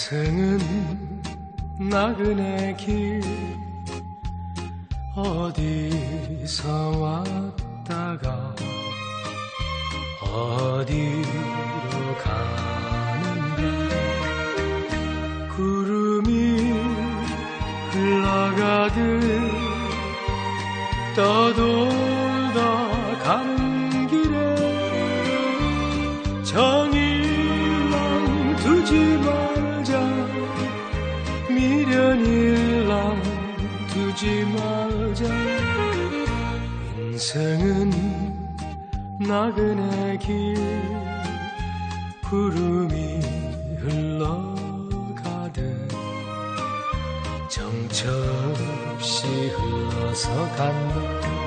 인생은 나그네 길 어디서 왔다가 어디로 가는가 구름이 흘러가듯 떠돌다 가는 길에 정일랑 두지 말 인생은 나그네 길 구름이 흘러가듯 정처 없이 흘러서 간다